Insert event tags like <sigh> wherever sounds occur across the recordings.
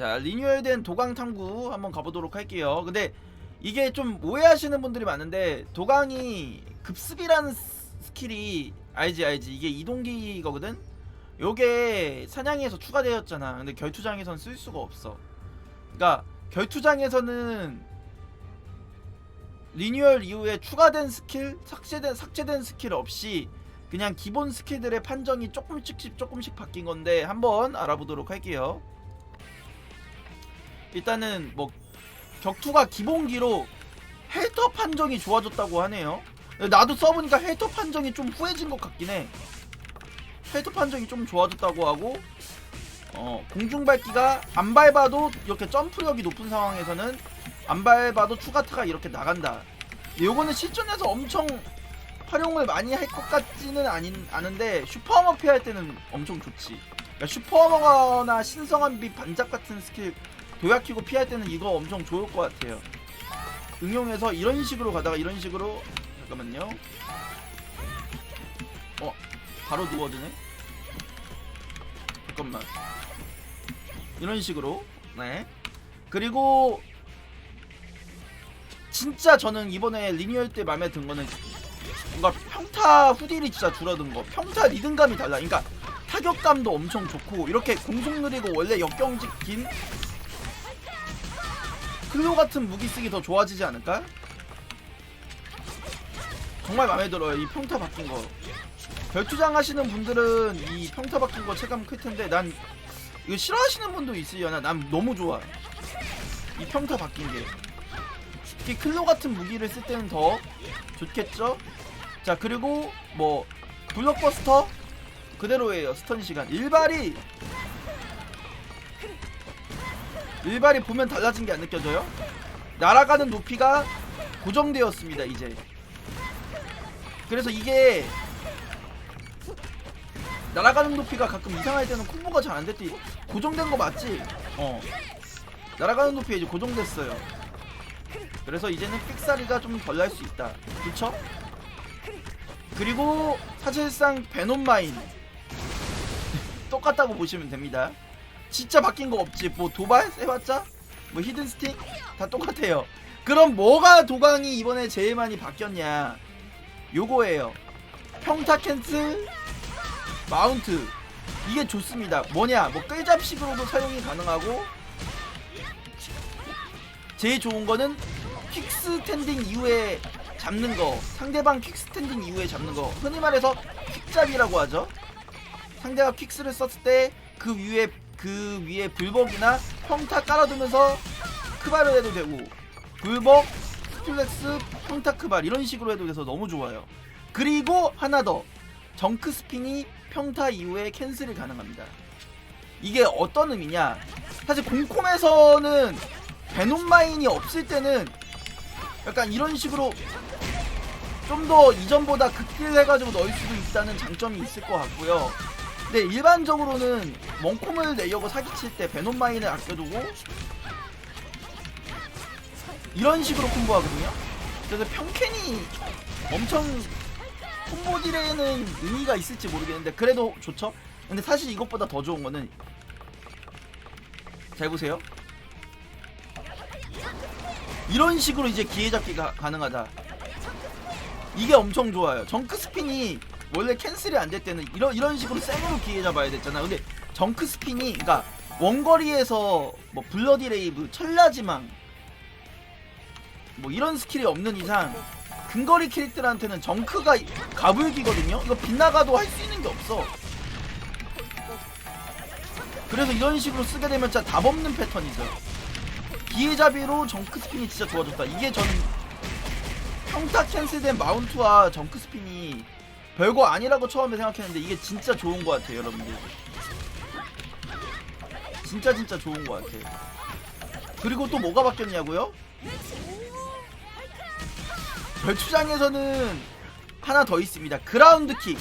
자 리뉴얼된 도강 탐구 한번 가보도록 할게요. 근데 이게 좀 오해하시는 분들이 많은데 도강이 급습이라는 스- 스킬이 알지 알지 이게 이동기거든. 요게 사냥에서 추가되었잖아. 근데 결투장에선 쓸 수가 없어. 그러니까 결투장에서는 리뉴얼 이후에 추가된 스킬, 삭제된 삭제된 스킬 없이 그냥 기본 스킬들의 판정이 조금씩 조금씩 바뀐 건데 한번 알아보도록 할게요. 일단은 뭐 격투가 기본기로 헬터 판정이 좋아졌다고 하네요. 나도 써보니까 헬터 판정이 좀 후해진 것 같긴 해. 헬터 판정이 좀 좋아졌다고 하고 어, 공중 밟기가 안 밟아도 이렇게 점프력이 높은 상황에서는 안 밟아도 추가타가 이렇게 나간다. 요거는 실전에서 엄청 활용을 많이 할 것 같지는 아닌 않은데 슈퍼어머 피할 때는 엄청 좋지. 그러니까 슈퍼어머나 신성한 빛 반작 같은 스킬 도약키고 피할 때는 이거 엄청 좋을 것 같아요. 응용해서 이런 식으로 가다가 이런 식으로 잠깐만요. 어 바로 누워지네. 잠깐만. 이런 식으로 네. 그리고 진짜 저는 이번에 리뉴얼 때 마음에 든 거는 뭔가 평타 후딜이 진짜 줄어든 거. 평타 리듬감이 달라. 그러니까 타격감도 엄청 좋고 이렇게 공속 느리고 원래 역경직 긴 클로 같은 무기 쓰기 더 좋아지지 않을까? 정말 마음에 들어요. 이 평타 바뀐 거. 별투장 하시는 분들은 이 평타 바뀐 거 체감 클 텐데 난 이거 싫어하시는 분도 있으려나 난 너무 좋아. 이 평타 바뀐 게. 특히 클로 같은 무기를 쓸 때는 더 좋겠죠? 자 그리고 뭐 블록버스터 그대로예요 스턴 시간 일발이 일발이 보면 달라진 게 안 느껴져요? 날아가는 높이가 고정되었습니다 이제. 그래서 이게 날아가는 높이가 가끔 이상할 때는 콤보가 잘 안 될 때 고정된 거 맞지? 어. 날아가는 높이가 이제 고정됐어요. 그래서 이제는 삑사리가 좀 덜 날 수 있다. 그쵸? 그리고 사실상 베놈마인. <laughs> 똑같다고 보시면 됩니다 진짜 바뀐 거 없지. 뭐 도발 해봤자? 뭐 히든 스틱? 다 똑같아요. 그럼 뭐가 도강이 이번에 제일 많이 바뀌었냐? 요거예요. 평타 캔슬 마운트. 이게 좋습니다. 뭐냐? 뭐 끌잡식으로도 사용이 가능하고 제일 좋은 거는 퀵스탠딩 이후에 잡는 거. 상대방 퀵스탠딩 이후에 잡는 거. 흔히 말해서 퀵잡이라고 하죠. 상대가 퀵스를 썼을 때 그 위에 그 위에 불벅이나 평타 깔아두면서 크발을 해도 되고 불벅 스플렉스 평타 크발 이런 식으로 해도 돼서 너무 좋아요. 그리고 하나 더 정크 스핀이 평타 이후에 캔슬이 가능합니다. 이게 어떤 의미냐? 사실 공콤에서는 베놈마인이 없을 때는 약간 이런 식으로 좀 더 이전보다 극딜 해가지고 넣을 수도 있다는 장점이 있을 것 같고요. 근데 일반적으로는 멍콤을 내려고 사기칠 때 베놈마인을 아껴두고 이런 식으로 콤보하거든요. 그래서 평캔이 엄청 콤보 딜에는 의미가 있을지 모르겠는데 그래도 좋죠. 근데 사실 이것보다 더 좋은 거는 잘 보세요. 이런 식으로 이제 기회 잡기가 가능하다. 이게 엄청 좋아요. 정크 스핀이 원래 캔슬이 안 될 때는 이런 이런 식으로 생으로 기회 잡아야 됐잖아. 근데 정크 스핀이 그러니까 원거리에서 뭐 블러디 레이브, 철라지망 뭐 이런 스킬이 없는 이상 근거리 캐릭터한테는 정크가 가불기거든요. 이거 빗나가도 할 수 있는 게 없어. 그래서 이런 식으로 쓰게 되면 진짜 답 없는 패턴이죠. 기회잡이로 정크 스핀이 진짜 좋아졌다. 이게 저는 평타 캔슬된 마운트와 정크 스핀이 별거 아니라고 처음에 생각했는데 이게 진짜 좋은 것 같아요, 여러분들. 진짜 진짜 좋은 것 같아요. 그리고 또 뭐가 바뀌었냐고요? 별추장에서는 하나 더 있습니다. 그라운드 킥.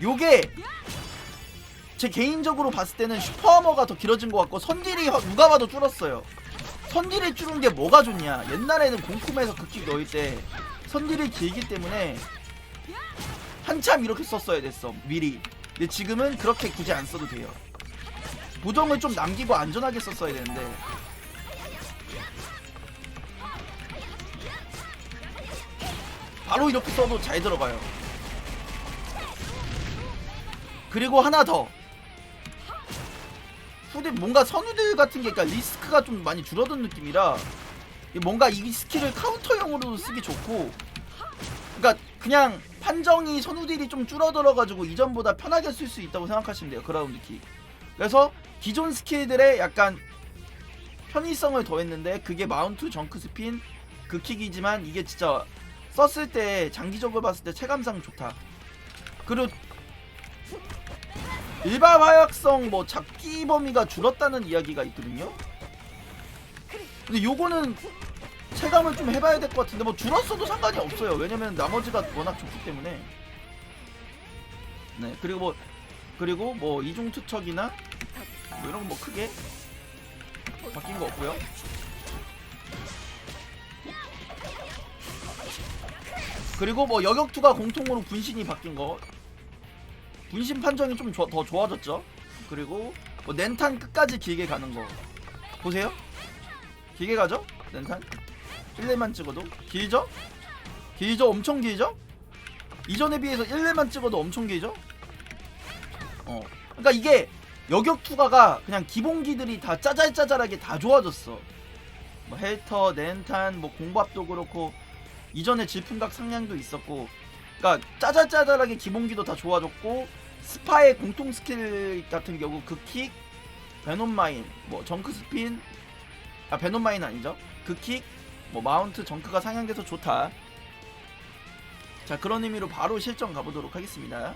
요게 제 개인적으로 봤을 때는 슈퍼어머가 더 길어진 것 같고 선딜이 허- 누가 봐도 줄었어요. 선딜을 줄은 게 뭐가 좋냐? 옛날에는 공콤에서 극킥 넣을 때 선딜이 길기 때문에 한참 이렇게 썼어야 됐어 미리. 근데 지금은 그렇게 굳이 안 써도 돼요. 보정을 좀 남기고 안전하게 썼어야 되는데 바로 이렇게 써도 잘 들어가요 그리고 하나 더 후대 뭔가 선우들 같은 게 그러니까 리스크가 좀 많이 줄어든 느낌이라 뭔가 이 스킬을 카운터용으로 쓰기 좋고 그러니까 그냥 판정이 선우들이 좀 줄어들어가지고 이전보다 편하게 쓸 수 있다고 생각하시면 돼요 그라운드 킥 그래서 기존 스킬들의 약간 편의성을 더했는데 그게 마운트 정크 스핀 그 킥이지만 이게 진짜 썼을 때 장기적으로 봤을 때 체감상 좋다. 그리고 일반 화약성 뭐 잡기 범위가 줄었다는 이야기가 있거든요. 근데 요거는 체감을 좀 해봐야 될 것 같은데 뭐 줄었어도 상관이 없어요. 왜냐면 나머지가 워낙 좋기 때문에. 네 그리고 뭐 그리고 뭐 이중 투척이나 뭐 이런 거 뭐 크게 바뀐 거 없고요. 그리고 뭐 여격투가 공통으로 분신이 바뀐 거. 분신 판정이 좀 더 좋아졌죠. 그리고 뭐 렌탄 끝까지 길게 가는 거. 보세요. 길게 가죠? 렌탄 1렙만 찍어도 길죠? 길죠? 엄청 길죠? 이전에 비해서 1렙만 찍어도 엄청 길죠? 어. 그러니까 이게 여격 투가가 그냥 기본기들이 다 짜잘짜잘하게 다 좋아졌어. 뭐 헬터, 렌탄, 뭐 공밥도 그렇고 이전에 질풍각 상향도 있었고 그러니까 짜잘짜잘하게 기본기도 다 좋아졌고 스파의 공통 스킬 같은 경우 그킥, 베논마인, 뭐 정크 스핀 아 베논마인 아니죠? 그킥, 뭐 마운트 정크가 상향돼서 좋다. 자 그런 의미로 바로 실전 가보도록 하겠습니다.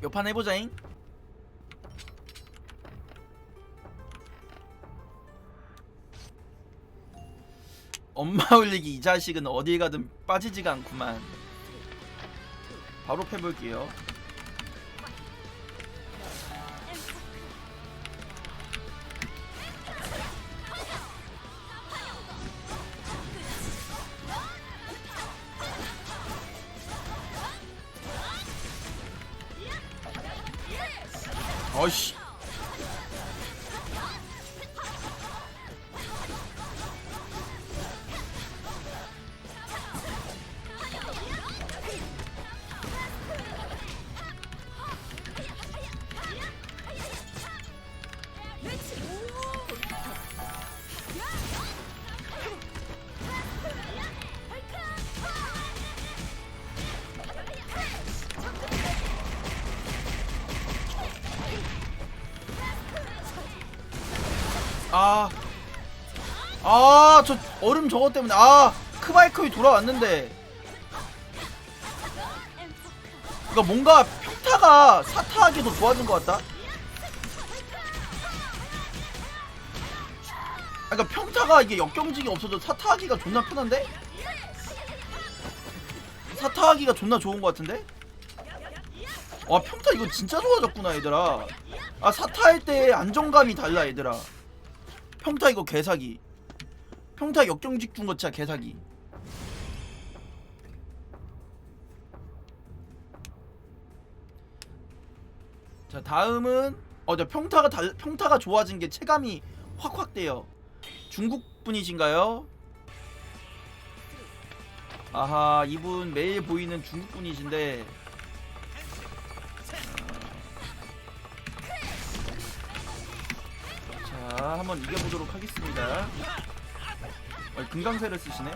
몇 판 해보자잉. 엄마 울리기 이 자식은 어딜 가든 빠지지가 않구만. 바로 패볼게요. 어이씨. 아. 아, 저 얼음 저거 때문에 아, 크바이크이 돌아왔는데. 그러니까 뭔가 평타가 사타하기 더 좋아진 것 같다. 아, 그러니까 평타가 이게 역경직이 없어져 사타하기가 존나 편한데? 사타하기가 존나 좋은 것 같은데? 와 평타 이거 진짜 좋아졌구나 얘들아 아 사타할 때 안정감이 달라 얘들아 평타 이거 개사기. 평타 역경직 진짜 개사기. 자 다음은 어저 평타가 달 평타가 좋아진 게 체감이 확확 돼요. 중국 분이신가요? 아하 이분 매일 보이는 중국 분이신데 자 한번 이겨보도록 하겠습니다. 어, 금강새를 쓰시네.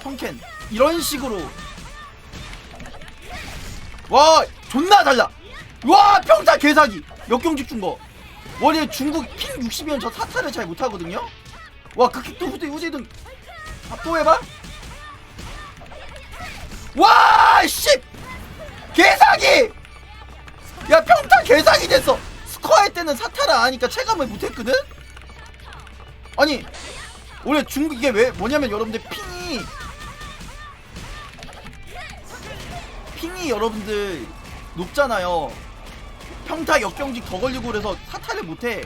평캔 이런 식으로. 와 존나 달라 와 평타 개사기. 역경직 준거? 원래 중국 킹 60이면 저 사타를 잘 못하거든요? 와그 킥도 후대 후제등 아, 또 해봐. 와 씨! 개사기! 야 평타 개사기 됐어. 스코어 할 때는 사타를 아니까 체감을 못했거든? 아니 원래 중국 이게 왜 뭐냐면 여러분들 핑이 핑이 여러분들 높잖아요 평타 역경직 더 걸리고 그래서 사타를 못해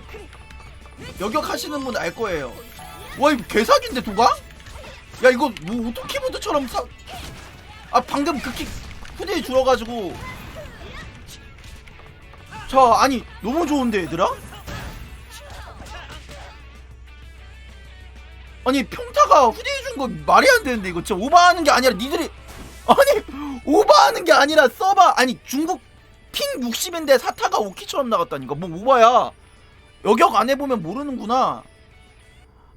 여격 하시는 분 알 거예요 와 이거 개사기인데 도가? 야 이거 뭐 오토 키보드처럼 사... 아 방금 그킥 후대에 줄어가지고 자 아니 너무 좋은데 얘들아? 아니 평타가 후대에 준거 말이 안 되는데 이거 진짜 오버하는 게 아니라 니들이 아니 오버하는 게 아니라 써봐 아니 중국 핑 60인데 사타가 5키처럼 나갔다니까. 뭐 오버야? 여격 안 해보면 모르는구나.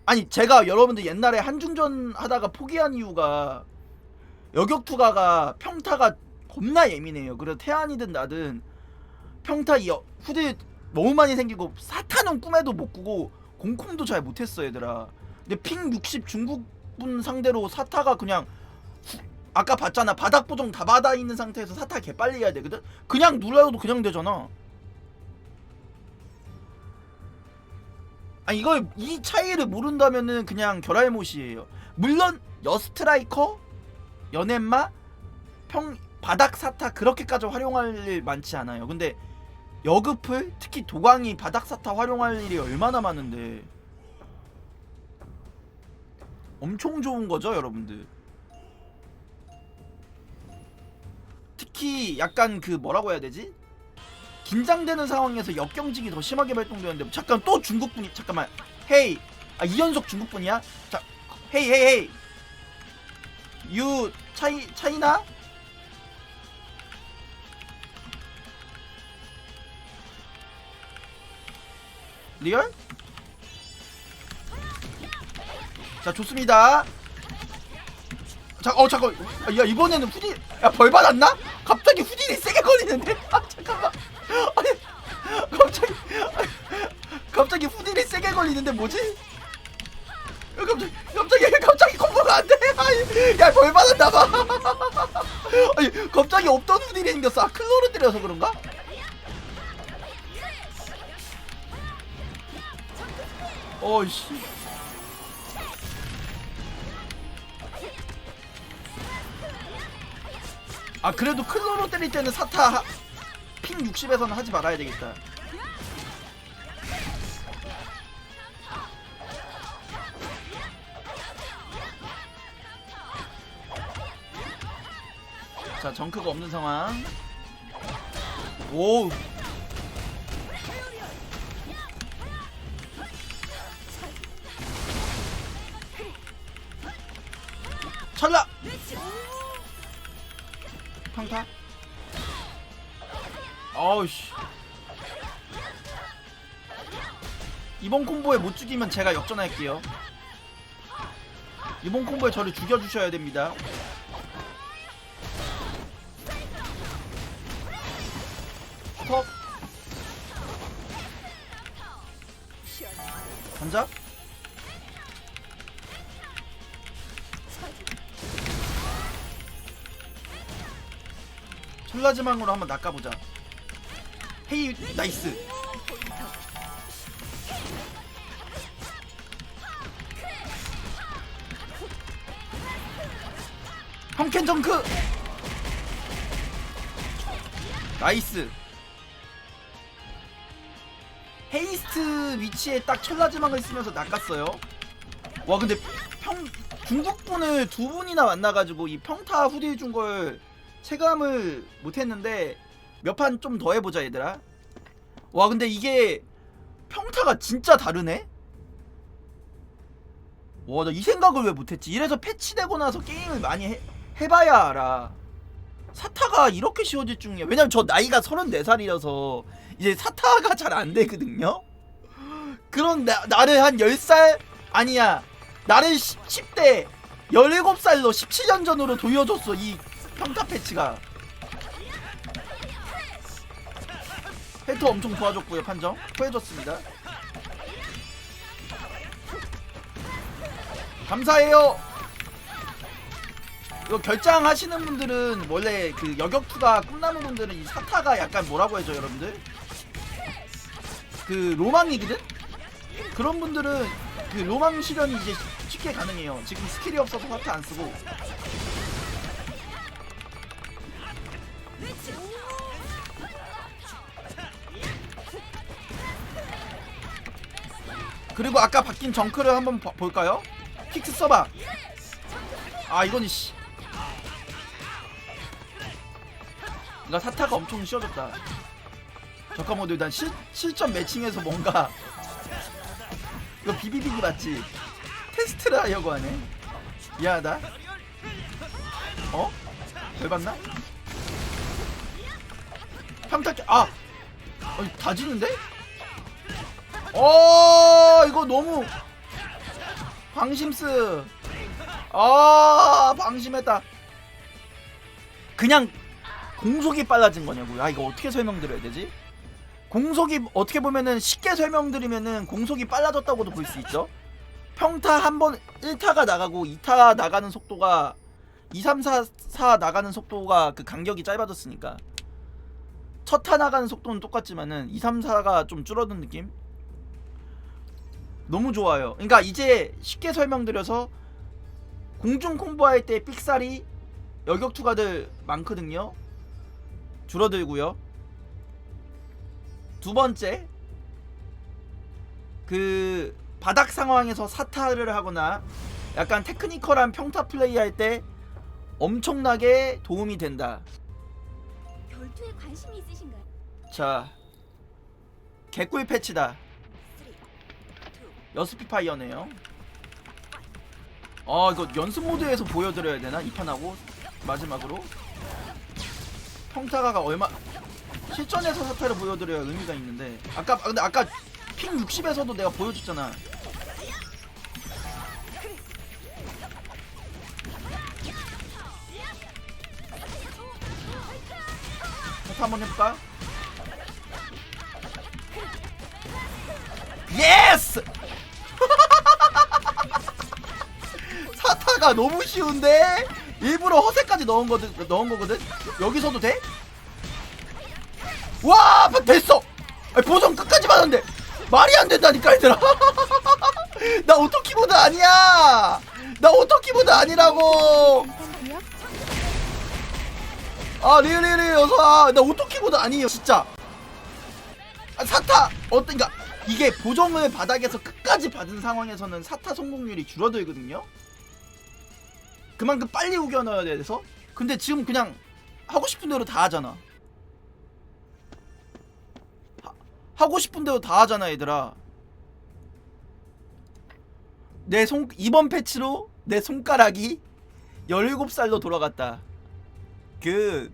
아니 제가 여러분들 옛날에 한중전 하다가 포기한 이유가 여격 투가가 평타가 겁나 예민해요. 그래서 태안이든 나든 평타 이 여- 후대 너무 많이 생기고 사타는 꿈에도 못 꾸고 공콤도 잘 못했어 얘들아 근데 핑 60 중국분 상대로 사타가 그냥 후- 아까 봤잖아. 바닥 보정 다 받아 있는 상태에서 사타 개빨리 해야 되거든? 그냥 눌러도 그냥 되잖아. 아 이걸 이 차이를 모른다면은 그냥 결알못이에요. 물론 여스트라이커 연엠마 평 바닥 사타 그렇게까지 활용할 일 많지 않아요. 근데 여급을 특히 도광이 바닥 사타 활용할 일이 얼마나 많은데 엄청 좋은 거죠 여러분들? 특히 약간 그 뭐라고 해야 되지? 긴장되는 상황에서 역경직이 더 심하게 발동되는데 잠깐 또 중국분이 잠깐만. 헤이. 아 이연속 중국분이야? 자 헤이 헤이 헤이. 유 차이 차이나? 리얼 자 좋습니다. 자 어 잠깐. 아, 야 이번에는 후디 야벌 받았나? 갑자기 후디이 세게 걸리는데? <laughs> 아 잠깐만. 아니 갑자기 아니, 갑자기 후디이 세게 걸리는데 뭐지? 야, 갑자기 갑자기 갑자기 콤보가 안돼. 야벌 받았나봐. <laughs> 아니 갑자기 없던 후디이 생겼어. 아 클로를 때려서 그런가? 어이씨 아 그래도 클로로 때릴 때는 사타 하- 핑 60에서는 하지 말아야 되겠다. 자 정크가 없는 상황. 오 어우씨. 이번 콤보에 못 죽이면 제가 역전할게요. 이번 콤보에 저를 죽여주셔야 됩니다. 턱 반자 철라지망으로 한번 낚아보자 헤이 나이스. 형캔 정크. 나이스. 헤이스트 위치에 딱 철라지망을 쓰면서 낚았어요. 와 근데 평 중국분을 두 분이나 만나가지고 이 평타 후딜 준 걸 체감을 못했는데 몇 판 좀 더 해보자 얘들아. 와 근데 이게 평타가 진짜 다르네? 와 나 이 생각을 왜 못했지? 이래서 패치되고 나서 게임을 많이 해, 해봐야 알아. 사타가 이렇게 쉬워질 중이야. 왜냐면 저 나이가 34살이라서 이제 사타가 잘 안 되거든요? 그런 나, 나를 한 10살? 아니야. 나를 10, 10대 17살로 17년 전으로 돌려줬어 이 평타 패치가 헬트 엄청 도와줬고요 판정. 후해줬습니다. 감사해요. 이거 결장하시는 분들은 원래 그 여격투가 꿈나무 분들은 이 사타가 약간 뭐라고 해줘 여러분들? 그 로망이거든? 그런 분들은 그 로망 실현이 이제 쉽게 가능해요. 지금 스킬이 없어서 사타 안 쓰고 그리고 아까 바뀐 정크를 한번 봐- 볼까요? 킥스 써봐 아 이건 씨 그러니까 사타가 엄청 쉬워졌다 잠깐만 일단 실, 실전 매칭에서 뭔가 <laughs> 이거 비비비기 맞지? 테스트를 하려고 하네 미안하다 어? 열받나? 평타기 아! 아니 다 지는데? 어 이거 너무 방심스. 아 방심했다. 그냥 공속이 빨라진 거냐고요? 아 이거 어떻게 설명드려야 되지? 공속이 어떻게 보면은 쉽게 설명드리면은 공속이 빨라졌다고도 볼 수 있죠? 평타 한 번 1타가 나가고 2타 나가는 속도가 2, 3, 4, 4 나가는 속도가 그 간격이 짧아졌으니까. 첫 타 나가는 속도는 똑같지만은 2, 3, 4가 좀 줄어든 느낌 너무 좋아요 그러니까 이제 쉽게 설명드려서 공중 콤보할 때 삑살이 여격 투가들 많거든요. 줄어들고요. 두 번째 그 바닥 상황에서 사타를 하거나 약간 테크니컬한 평타 플레이 할 때 엄청나게 도움이 된다. 결투에 관심이 있으신가요? 자 개꿀 패치다. 여스피파이어네요. 아 이거 연습 모드에서 보여드려야 되나 이 판하고 마지막으로 평타가가 얼마 실전에서 사타를 보여드려야 의미가 있는데 아까 아, 근데 아까 핑 60에서도 내가 보여줬잖아. 사타 한번 해볼까? 예스! 사타가 너무 쉬운데 일부러 허세까지 넣은 거든 넣은 거거든. 여기서도 돼? 와, 뭐 됐어. 보정 끝까지 받았는데 말이 안 된다니까 얘들아. <laughs> 나 오토키보드 아니야. 나 오토키보드 아니라고. 아 어서 와. 나 오토키보드 아니에요 진짜. 아, 사타 어떤가 이게 보정을 바닥에서 끝까지 받은 상황에서는 사타 성공률이 줄어들거든요. 그만큼 빨리 우겨 넣어야 돼서. 근데 지금 그냥 하고 싶은 대로 다 하잖아. 하, 하고 싶은 대로 다 하잖아 얘들아. 내 손 이번 패치로 내 손가락이 17살로 돌아갔다. 그